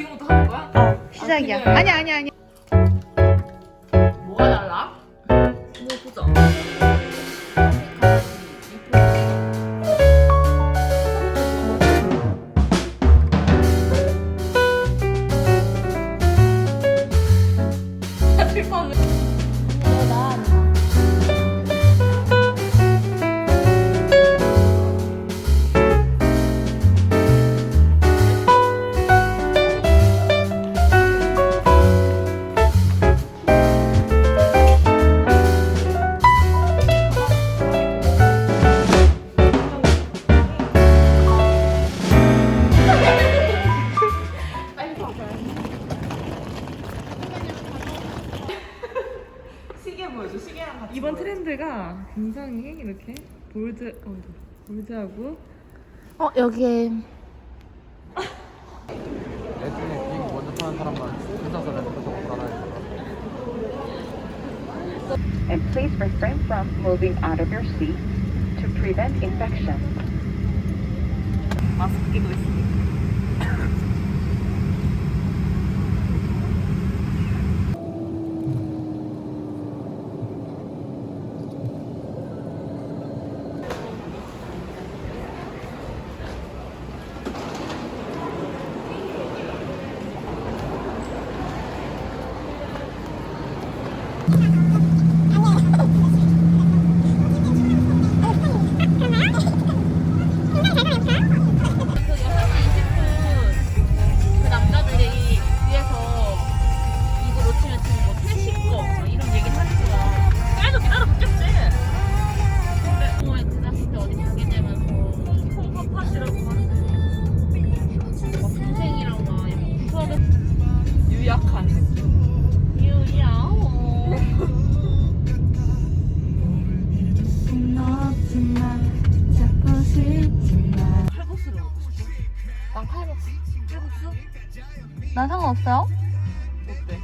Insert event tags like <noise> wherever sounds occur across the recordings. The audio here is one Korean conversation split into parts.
지금부터 하는 거야? 어 시작이야. 그래. 아니 아니 아니. 뭐 트렌드가 굉장히 이렇게 볼드, 어, 볼드하고 어 여기에 예전에 비행기 먼저 타는 사람만 혼자서 렌트도 못 알아요. and please refrain from moving out of your seat to prevent infection. 마스크 끼고 있으니까. 칼국수? 난 상관없어요. 어때?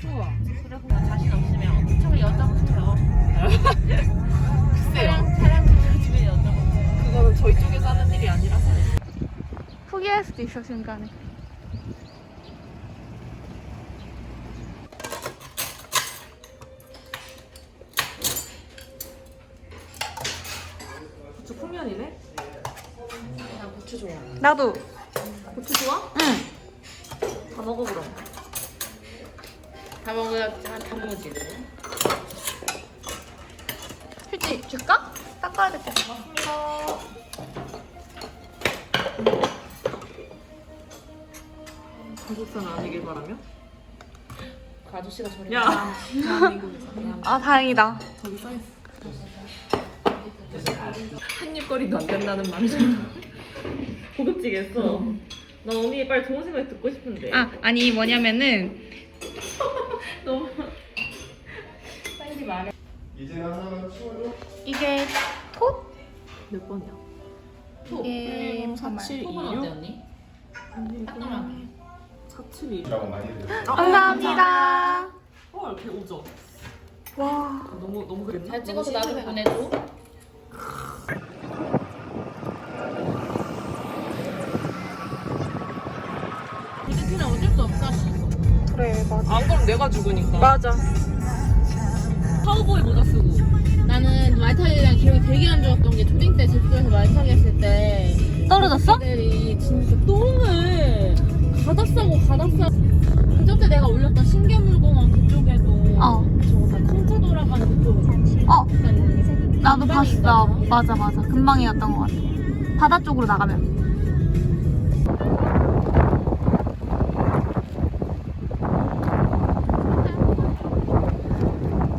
좋아 그래 그냥 자신 없으면 저를 여쭤보세요 <laughs> 글쎄요. 차량 차량 가지고 여쭤보세요 그거는 저희 쪽에서 하는 일이 아니라서. 포기할 수도 있어 순간에. 고추 풍면이네. 난 고추 좋아. 나도. 고추 좋아? 응. 다 먹어 그럼. 다 먹어야지 한 단무지 휴지 줄까? 닦아야 될것 같아. 한국산 아니길 바라며. 그 아저씨가 저래 야. 대한민국에서. 아 다행이다. 저기 써있어. 한입 거리도 안 된다는 말이잖아. <laughs> 고급지겠어. 나 언니 빨리 좋은 생각 듣고 싶은데. 아 아니 뭐냐면은 <laughs> 너무. 이게 톱? 몇 번이야? 이게 톡은 4726? 어때 언니? 따뜻하게 472. 감사합니다. 헐, 개 오죠. 와. 너무 너무 그랬나? 잘 찍어서 나도 보내줘 우리끼리 어쩔 수 씨. 그래 맞아. 안 그럼 내가 죽으니까. 맞아. 카우보이 모자 쓰고. 나는 말타기랑 기억이 되게 안 좋았던 게 초딩 때 제주도에서 말타기 했을 때 떨어졌어? 애들이 진짜 똥을 가다 싸고 가다 싸고 그저때 내가 올렸던 신개물공원 그쪽에도 어. 저거 다 콩카 돌아가는 그쪽 어 나도 봤어. 봐. 맞아 맞아. 금방이었던 것 같아. 바다 쪽으로 나가면.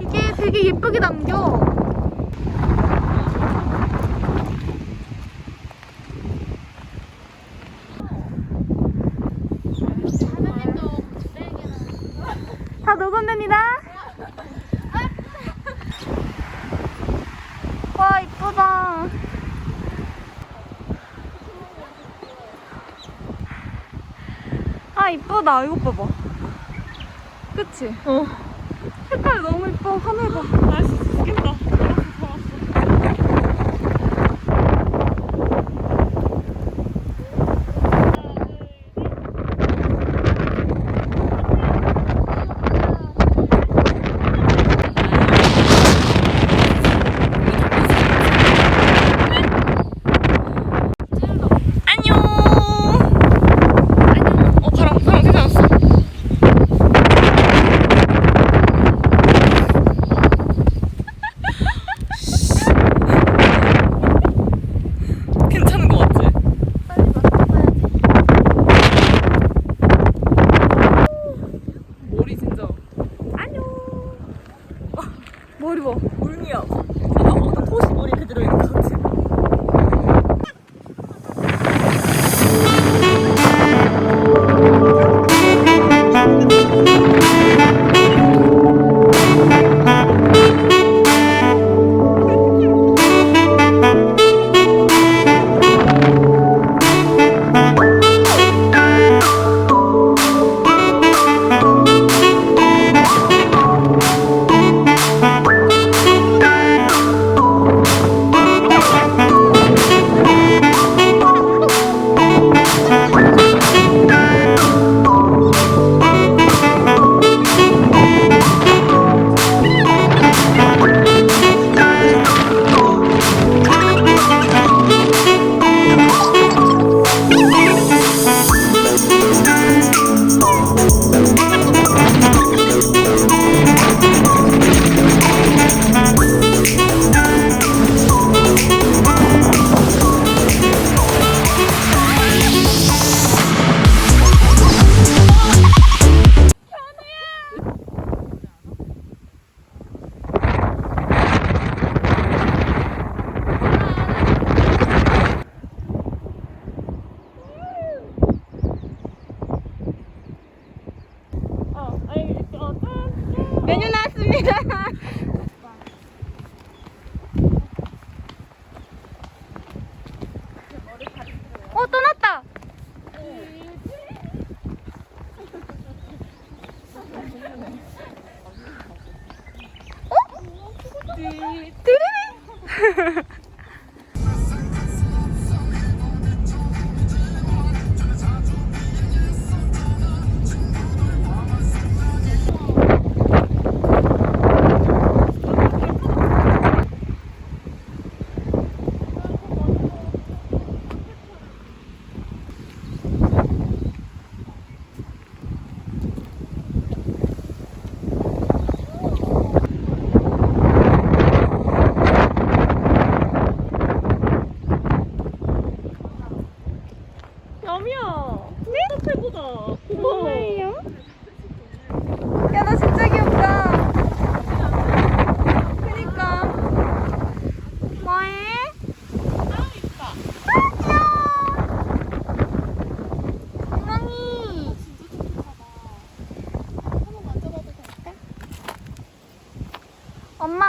이게 되게 예쁘게 남겨. 다 녹음됩니다. 와 이쁘다. 아 이쁘다. 이거 봐봐. 그치? 어. 색깔 너무 이뻐. 하늘 봐. 날씨 죽겠다.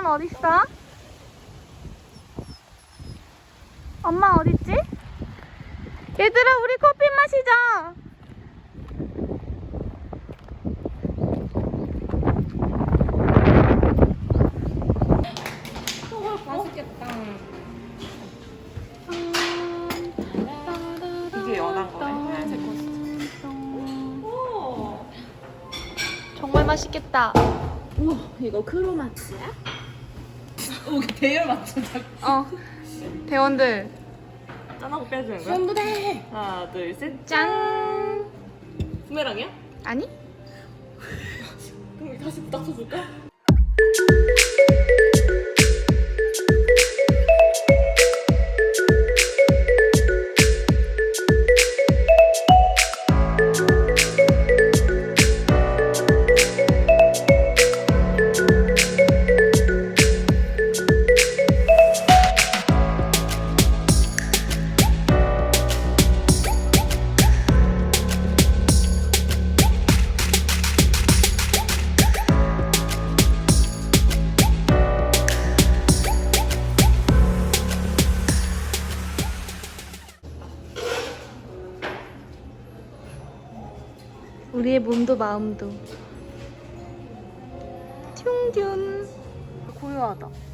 엄마는 어딨어? 엄마 어딨지? 얘들아, 우리 커피 마시자. 이게 연한 거네. 하얀색 거. 정말 맛있겠다. 이거 크로마츠야? 오, 대열 맞춰. 어. 대원들 짠하고 빼주는 거야? 전부 다 하나, 둘, 셋. 짠. 부메랑이야? 아니? <laughs> 그럼 다시 부탁 쳐줄까? 우리의 몸도 마음도. 튠튠. 고요하다.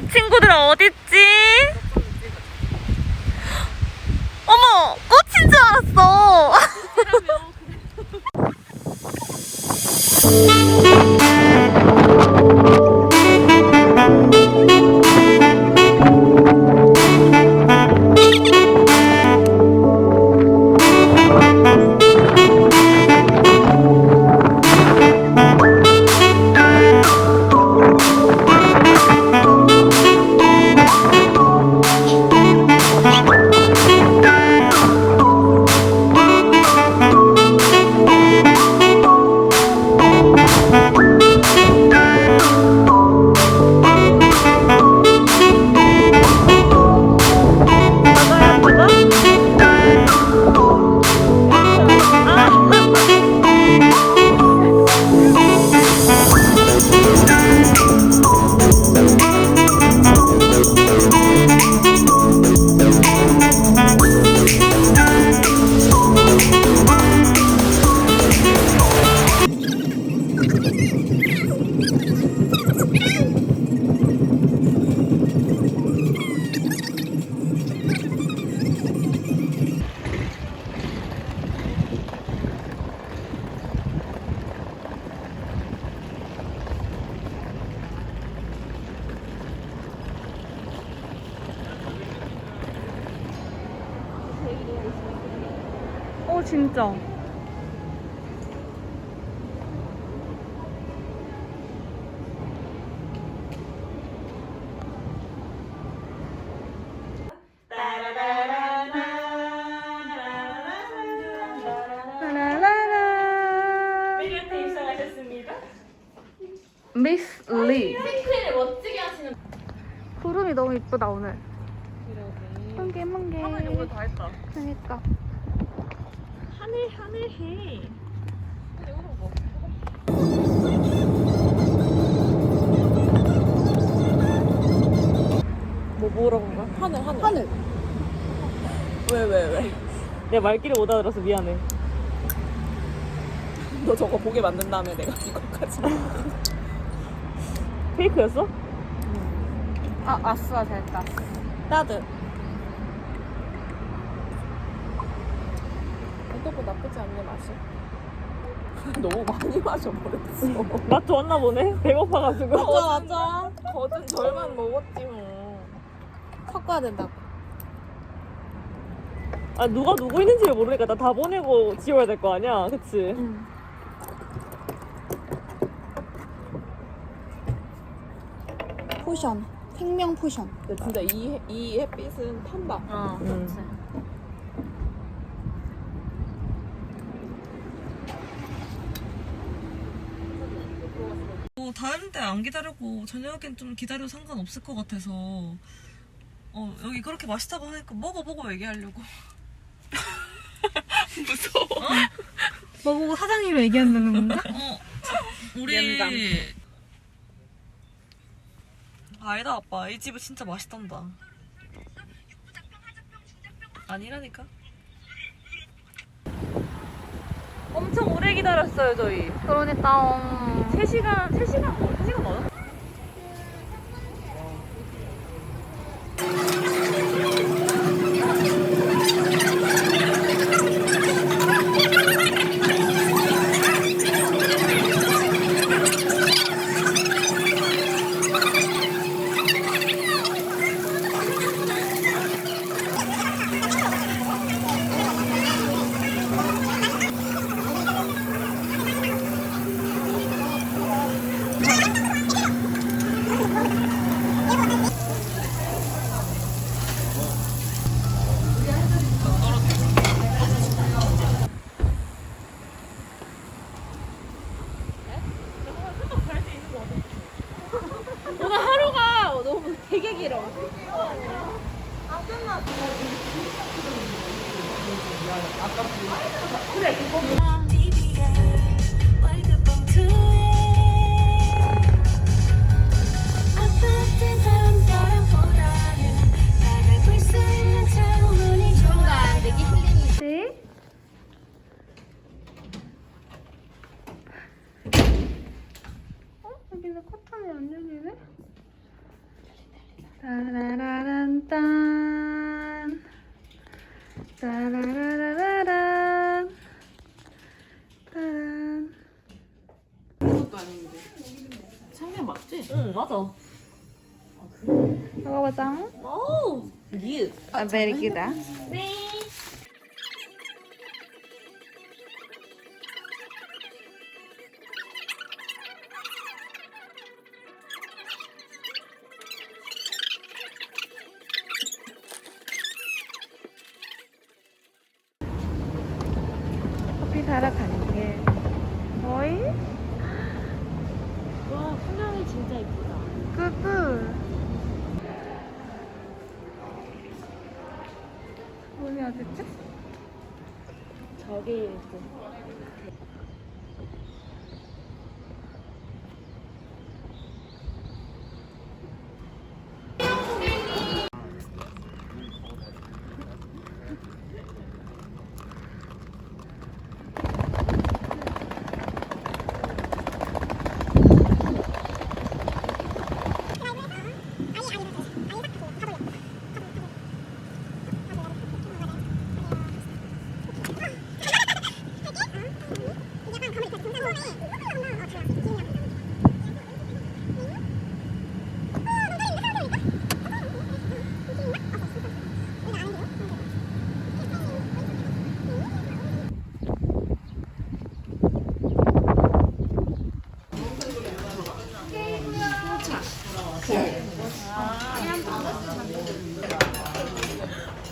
내 친구들 어딨지? 어머, 꽃인 줄 알았어. <laughs> 어 진짜. 미스 리. 핑크를 멋지게 하시는 구름이 너무 이쁘다 오늘. 뭐 뭐라고 한 거야? 하늘 하늘. 하늘. 왜 왜 왜? 내가 말귀를 못 알아들어서 미안해. <laughs> 너 저거 보게 만든 다음에 내가 이거까지. <laughs> 페이크였어? 아 아싸 됐다. 나도. 이것도 나쁘지 않네 맛이. <laughs> 너무 많이 마셔버렸어. 맛 좋았나 보네. 배고파가지고. 맞아 맞아. 거진 절반 먹었지 뭐. 섞어야 된다고. 아 누가 누구 있는지 모르니까 나 다 보내고 지워야 될 거 아니야, 그치? 포션. 생명 포션. 근데 진짜 이, 해- 이 햇빛은 탄다. 어 그렇지. 뭐 다른 때안 기다리고 저녁엔 좀 기다려도 상관없을 것 같아서 어 여기 그렇게 맛있다고 하니까 먹어보고 얘기하려고 <laughs> 무서워 너보고 사장님이 얘기한다는 건가? 어 우리. 아니다 아빠 이 집은 진짜 맛있단다 아니라니까 엄청 오래 기다렸어요, 저희. 그러니까 음. 3시간, 3시간, 3시간 맞아? 너무 되게 길어. 따라라란딴. 따라라라란. 따란. 참견 맞지? 응, 맞아. 먹어보자. 오, 유. 아, 베리 기다 커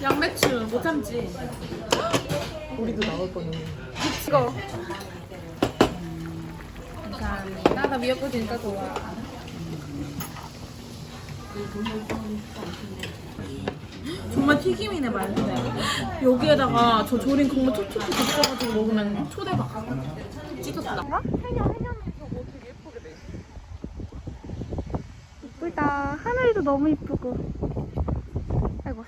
양배추 못 참지. 우리도 나올 뻔했네. 이거. 감사합니다. 나 미역국 진짜 좋아. 정말 튀김이네 말인데. 여기에다가 저 조린 국물 촉촉히 덮어가지고 먹으면 초대박. 찢었다. 예쁘다. 하늘도 너무 이쁘고. 아이고.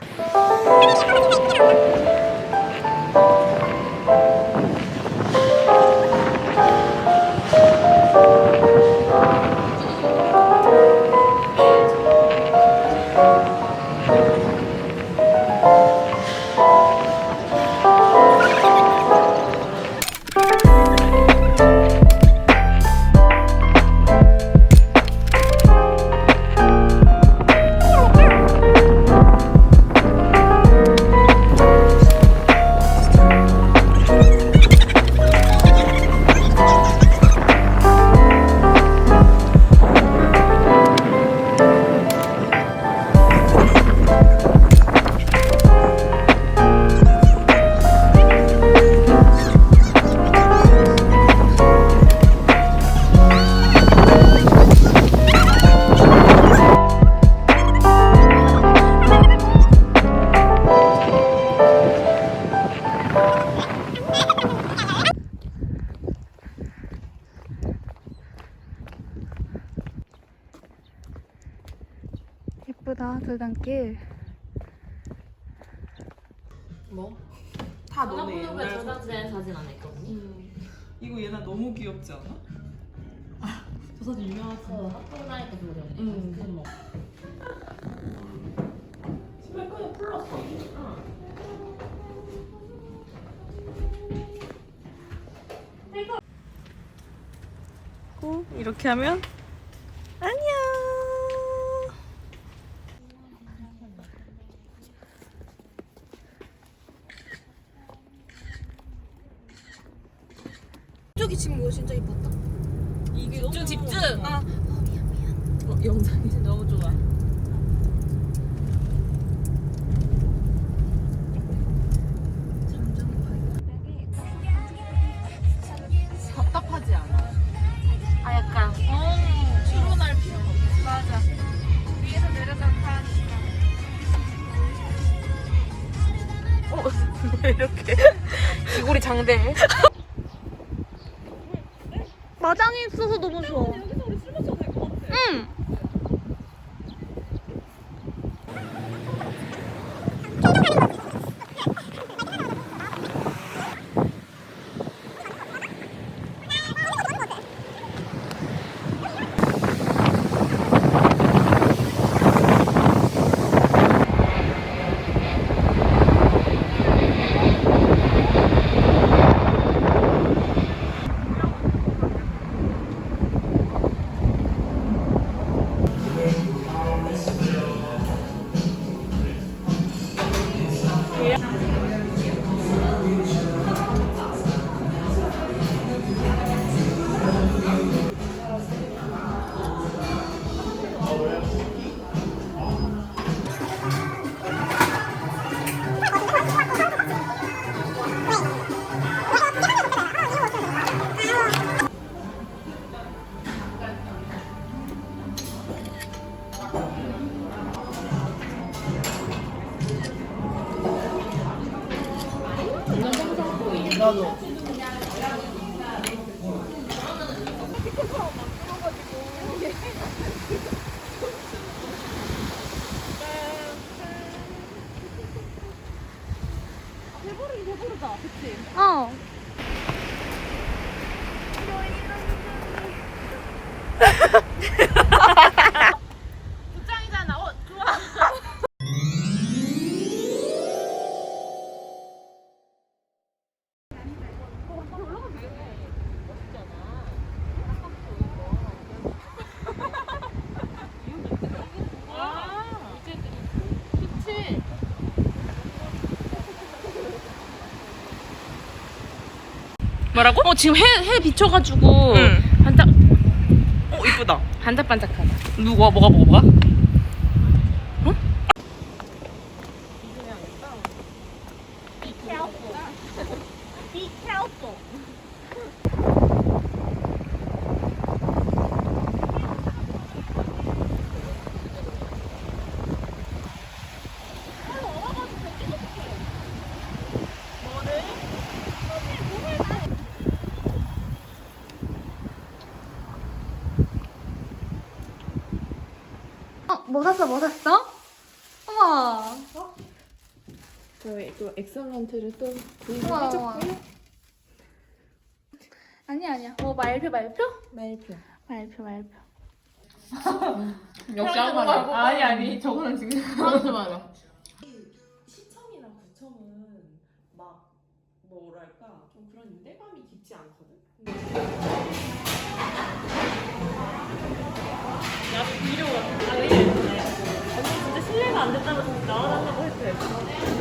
예쁘다. 돌담길. 다 너네 옛날 저장지에 사진 안 했거든요. 이거 얘나 너무 귀엽지 않아? 저 사진 유명하지. 어, 학교 다니까 그래. 응. 그 뭐. 고 이렇게 하면 안녕. 저기 지금 뭐 진짜 이뻤다. 이게 집중 집중. 아, 미안 미안. 어, 영상이 너무 좋아. 뭐라고? 어 지금 해 해 비춰가지고 응. 반짝 어 이쁘다. 반짝반짝하다. 누가 뭐가 뭐가 뭐가? 뭐 샀어? 뭐 샀어? 우와. 저희 또 엑설런트를 또 우와, 우와. 구입해줬고요. 아니야 아니야. 뭐 말표 말표? 말표. 말표 말표. 역시 한 말. 아니 아니 저거는 지금 하지 마요. 시청이나 구청은 막 뭐랄까 좀 그런 유대감이 깊지 않거든. 근데 안 됐다고 나와달라고 했어요.